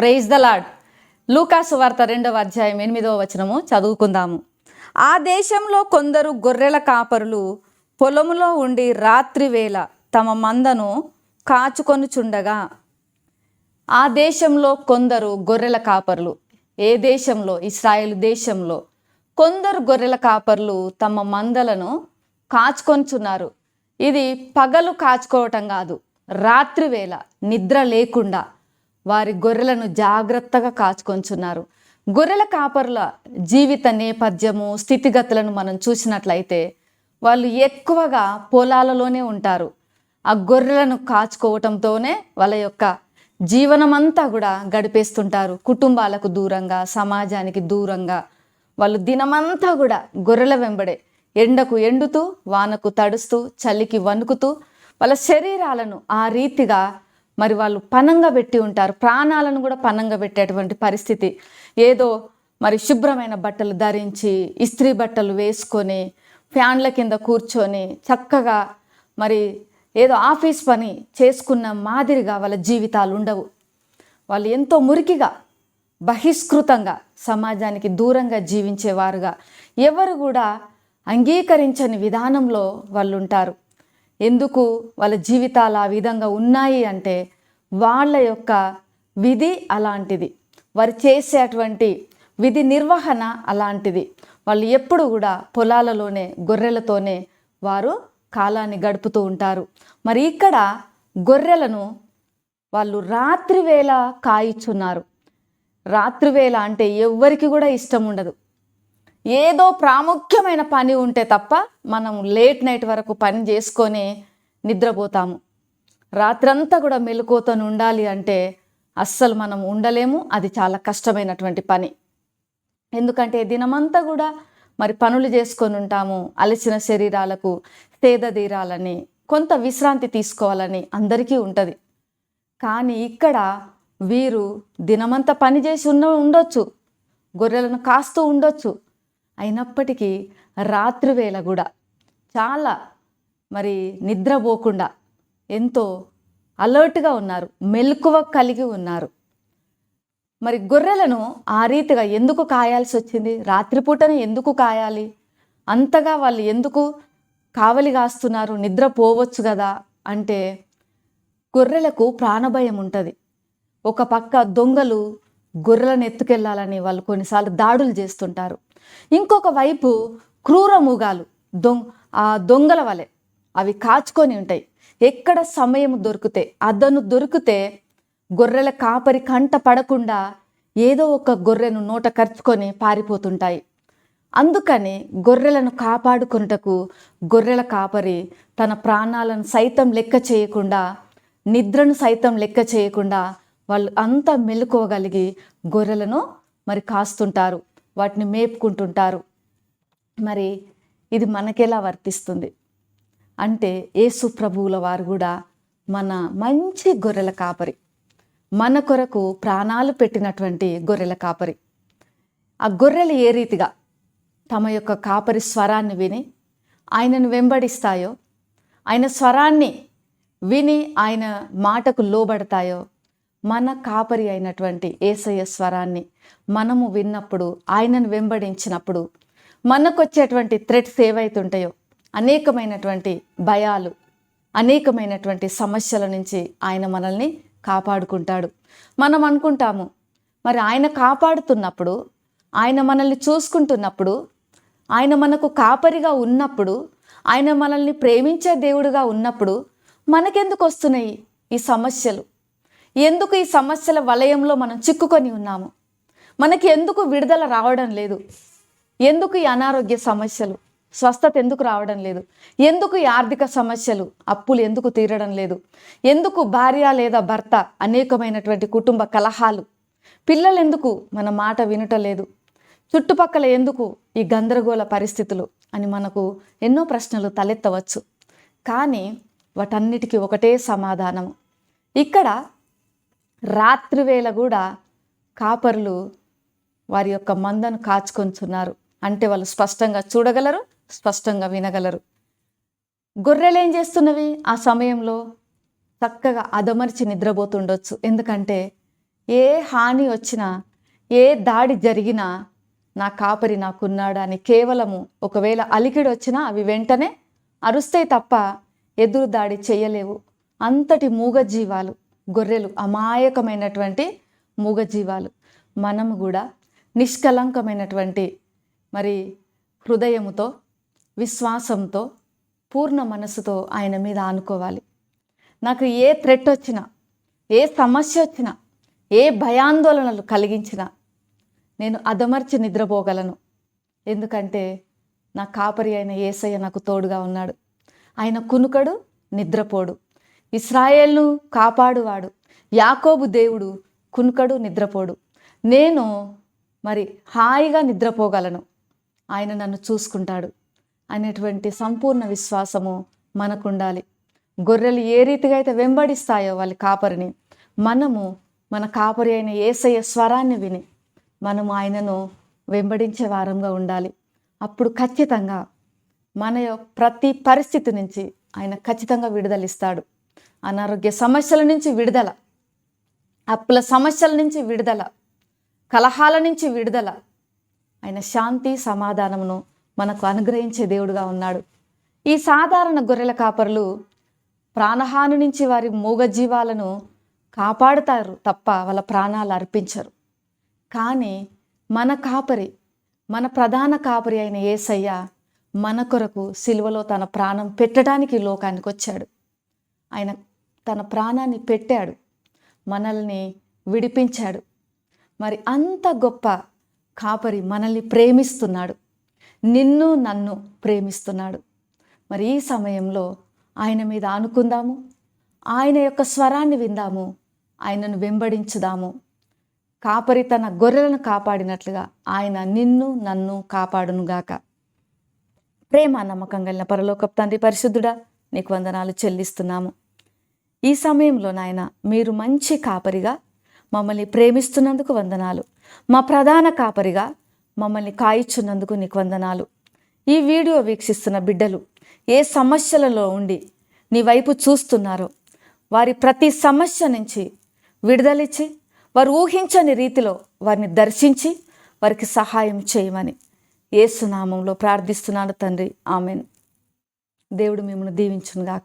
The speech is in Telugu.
ప్రైజ్ ద లాడ్ లూకాసు వార్త రెండవ అధ్యాయం ఎనిమిదవ వచనము చదువుకుందాము. ఆ దేశంలో కొందరు గొర్రెల కాపరులు పొలములో ఉండి రాత్రి వేళ తమ మందను కాచుకొనుచుండగా ఆ దేశంలో కొందరు గొర్రెల కాపరులు ఏ దేశంలో? ఇస్రాయేల్ దేశంలో. కొందరు గొర్రెల కాపరులు తమ మందలను కాచుకొనుచున్నారు. ఇది పగలు కాచుకోవటం కాదు రాత్రి వేళ నిద్ర లేకుండా వారి గొర్రెలను జాగ్రత్తగా కాచుకొంచున్నారు. గొర్రెల కాపరుల జీవిత నేపథ్యము స్థితిగతులను మనం చూసినట్లయితే వాళ్ళు ఎక్కువగా పొలాలలోనే ఉంటారు. ఆ గొర్రెలను కాచుకోవటంతోనే వాళ్ళ యొక్క జీవనమంతా కూడా గడిపేస్తుంటారు. కుటుంబాలకు దూరంగా సమాజానికి దూరంగా వాళ్ళు దినమంతా కూడా గొర్రెల వెంబడే ఎండకు ఎండుతూ వానకు తడుస్తూ చలికి వణుకుతూ వాళ్ళ శరీరాలను ఆ రీతిగా మరి వాళ్ళు పనంగా పెట్టి ఉంటారు. ప్రాణాలను కూడా పనంగా పెట్టేటువంటి పరిస్థితి. ఏదో మరి శుభ్రమైన బట్టలు ధరించి ఇస్త్రీ బట్టలు వేసుకొని ఫ్యాన్ల కింద కూర్చొని చక్కగా మరి ఏదో ఆఫీస్ పని చేసుకున్న మాదిరిగా వాళ్ళ జీవితాలు ఉండవు. వాళ్ళు ఎంతో మురికిగా బహిష్కృతంగా సమాజానికి దూరంగా జీవించేవారుగా. ఎవరు కూడా అంగీకరించని విధానంలో వాళ్ళు ఉంటారు ఎందుకు వాళ్ళ జీవితాలు ఆ విధంగా ఉన్నాయి అంటే వాళ్ళ యొక్క విధి అలాంటిది. వారు చేసేటువంటి విధి నిర్వహణ అలాంటిది. వాళ్ళు ఎప్పుడు కూడా పొలాలలోనే గొర్రెలతోనే వారు కాలాన్ని గడుపుతూ ఉంటారు. మరి ఇక్కడ గొర్రెలను వాళ్ళు రాత్రివేళ కాయిచున్నారు. రాత్రివేళ అంటే ఎవ్వరికి కూడా ఇష్టం ఉండదు. ఏదో ప్రాముఖ్యమైన పని ఉంటే తప్ప మనం లేట్ నైట్ వరకు పని చేసుకొని నిద్రపోతాము. రాత్రంతా కూడా మెలకువతో ఉండాలి అంటే అస్సలు మనం ఉండలేము అది చాలా కష్టమైనటువంటి పని. ఎందుకంటే దినమంతా కూడా మరి పనులు చేసుకొని ఉంటాము అలసిన శరీరాలకు తేద తీరాలని కొంత విశ్రాంతి తీసుకోవాలని అందరికీ ఉంటుంది. కానీ ఇక్కడ వీరు దినమంతా పని చేసి ఉన్న ఉండొచ్చు గొర్రెలను కాస్తూ ఉండొచ్చు అయినప్పటికీ రాత్రివేళ కూడా చాలా మరి నిద్రపోకుండా ఎంతో అలర్ట్గా ఉన్నారు మెలకువ కలిగి ఉన్నారు. మరి గొర్రెలను ఆ రీతిగా ఎందుకు కాయాల్సి వచ్చింది? రాత్రిపూటనే ఎందుకు కాయాలి? అంతగా వాళ్ళు ఎందుకు కావలి కాస్తున్నారు? నిద్రపోవచ్చు కదా అంటే గొర్రెలకు ప్రాణభయం ఉంటుంది. ఒక పక్క దొంగలు గొర్రెలను ఎత్తుకెళ్ళాలని వాళ్ళు కొన్నిసార్లు దాడులు చేస్తుంటారు. ఇంకొక వైపు క్రూర మృగాలు దొంగ ఆ దొంగల వలె. అవి కాచుకొని ఉంటాయి. ఎక్కడ సమయం దొరికితే అదను దొరికితే గొర్రెల కాపరి కంట పడకుండా ఏదో ఒక గొర్రెను నోట ఖర్చుకొని పారిపోతుంటాయి. అందుకని గొర్రెలను కాపాడుకొనుటకు గొర్రెల కాపరి తన ప్రాణాలను సైతం లెక్క చేయకుండా నిద్రను సైతం లెక్క చేయకుండా వాళ్ళు అంత మెలుకోగలిగి గొర్రెలను మరి కాస్తుంటారు. వాటిని మేపుకుంటుంటారు. మరి ఇది మనకెలా వర్తిస్తుంది? అంటే యేసు ప్రభువుల వారు కూడా మన మంచి గొర్రెల కాపరి. మన కొరకు ప్రాణాలు పెట్టినటువంటి గొర్రెల కాపరి. ఆ గొర్రెలు ఏ రీతిగా తమ యొక్క కాపరి స్వరాన్ని విని ఆయనను వెంబడిస్తాయో ఆయన స్వరాన్ని విని ఆయన మాటకు లోబడతాయో మన కాపరి అయినటువంటి ఏసయ్య స్వరాన్ని మనము విన్నప్పుడు ఆయనను వెంబడించినప్పుడు మనకు వచ్చేటువంటి థ్రెట్స్ ఏవైతుంటాయో అనేకమైనటువంటి భయాలు అనేకమైనటువంటి సమస్యల నుంచి ఆయన మనల్ని కాపాడుకుంటాడు. మనం అనుకుంటాము మరి ఆయన కాపాడుతున్నప్పుడు ఆయన మనల్ని చూసుకుంటున్నప్పుడు ఆయన మనకు కాపరిగా ఉన్నప్పుడు ఆయన మనల్ని ప్రేమించే దేవుడుగా ఉన్నప్పుడు మనకెందుకు వస్తున్నాయి ఈ సమస్యలు? ఎందుకు ఈ సమస్యల వలయంలో మనం చిక్కుకొని ఉన్నాము? మనకి ఎందుకు విడుదల రావడం లేదు? ఎందుకు ఈ అనారోగ్య సమస్యలు స్వస్థత ఎందుకు రావడం లేదు? ఎందుకు ఈ ఆర్థిక సమస్యలు అప్పులు ఎందుకు తీరడం లేదు? ఎందుకు భార్య లేదా భర్త అనేకమైనటువంటి కుటుంబ కలహాలు? పిల్లలు ఎందుకు మన మాట వినటలేదు చుట్టుపక్కల ఎందుకు ఈ గందరగోళ పరిస్థితులు అని మనకు ఎన్నో ప్రశ్నలు తలెత్తవచ్చు. కానీ వాటన్నిటికీ ఒకటే సమాధానము. ఇక్కడ రాత్రివేళ కూడా కాపర్లు వారి యొక్క మందను కాచుకొంచున్నారు. అంటే వాళ్ళు స్పష్టంగా చూడగలరు స్పష్టంగా వినగలరు. గొర్రెలు ఏం చేస్తున్నవి? ఆ సమయంలో చక్కగా అదమరిచి నిద్రపోతుండొచ్చు. ఎందుకంటే ఏ హాని వచ్చినా ఏ దాడి జరిగినా నా కాపరి నాకున్నాడా అని కేవలము ఒకవేళ అలికిడి వచ్చినా అవి వెంటనే అరుస్తాయి తప్ప ఎదురు దాడి చేయలేవు. అంతటి మూగజీవాలు. గొర్రెలు అమాయకమైనటువంటి మూగజీవాలు. మనము కూడా నిష్కలంకమైనటువంటి మరి హృదయముతో విశ్వాసంతో పూర్ణ మనసుతో ఆయన మీద ఆనుకోవాలి. నాకు ఏ థ్రెట్ వచ్చినా ఏ సమస్య వచ్చినా ఏ భయాందోళనలు కలిగించినా నేను అదమర్చి నిద్రపోగలను. ఎందుకంటే నా కాపరి అయిన ఏసయ్య నాకు తోడుగా ఉన్నాడు. ఆయన కునుకడు నిద్రపోడు. ఇస్రాయేల్ను కాపాడువాడు. యాకోబు దేవుడు కునుకడు నిద్రపోడు. నేను మరి హాయిగా నిద్రపోగలను. ఆయన నన్ను చూసుకుంటాడు. అనేటువంటి సంపూర్ణ విశ్వాసము మనకు ఉండాలి గొర్రెలు ఏ రీతిగా అయితే వెంబడిస్తాయో వాళ్ళ కాపరిని మనము మన కాపరి అయిన ఏసయ్య స్వరాన్ని విని మనము ఆయనను వెంబడించే వారంగా ఉండాలి. అప్పుడు ఖచ్చితంగా మన ప్రతి పరిస్థితి నుంచి ఆయన ఖచ్చితంగా విడుదలిస్తాడు అనారోగ్య సమస్యల నుంచి విడుదల అప్పుల సమస్యల నుంచి విడుదల కలహాల నుంచి విడుదల. ఆయన శాంతి సమాధానమును మనకు అనుగ్రహించే దేవుడుగా ఉన్నాడు. ఈ సాధారణ గొర్రెల కాపరులు ప్రాణహాని నుంచి వారి మూగజీవాలను కాపాడుతారు తప్ప వాళ్ళ ప్రాణాలు అర్పించరు. కానీ మన కాపరి మన ప్రధాన కాపరి అయిన ఏసయ్య మన కొరకు సిలువలో తన ప్రాణం పెట్టడానికి లోకానికి వచ్చాడు. ఆయన తన ప్రాణాన్ని పెట్టాడు. మనల్ని విడిపించాడు. మరి అంత గొప్ప కాపరి మనల్ని ప్రేమిస్తున్నాడు. నిన్ను నన్ను ప్రేమిస్తున్నాడు. మరి ఈ సమయంలో ఆయన మీద ఆనుకుందాము. ఆయన యొక్క స్వరాన్ని విందాము. ఆయనను వెంబడించుదాము. కాపరి తన గొర్రెలను కాపాడినట్లుగా ఆయన నిన్ను నన్ను కాపాడునుగాక. ప్రేమ నమ్మకం కలిగిన పరలోకప్ తండ్రి పరిశుద్ధుడా నీకు వందనాలు చెల్లిస్తున్నాము. ఈ సమయంలో నాయన మీరు మంచి కాపరిగా మమ్మల్ని ప్రేమిస్తున్నందుకు వందనాలు. మా ప్రధాన కాపరిగా మమ్మల్ని కాయిచున్నందుకు నీకు వందనాలు. ఈ వీడియో వీక్షిస్తున్న బిడ్డలు ఏ సమస్యలలో ఉండి నీ వైపు చూస్తున్నారో వారి ప్రతి సమస్య నుంచి విడుదలిచ్చి వారు ఊహించని రీతిలో వారిని దర్శించి వారికి సహాయం చేయమని ఏసునామంలో ప్రార్థిస్తున్నాను తండ్రి. ఆమెన్. దేవుడు మిమ్మల్ని దీవించునుగాక.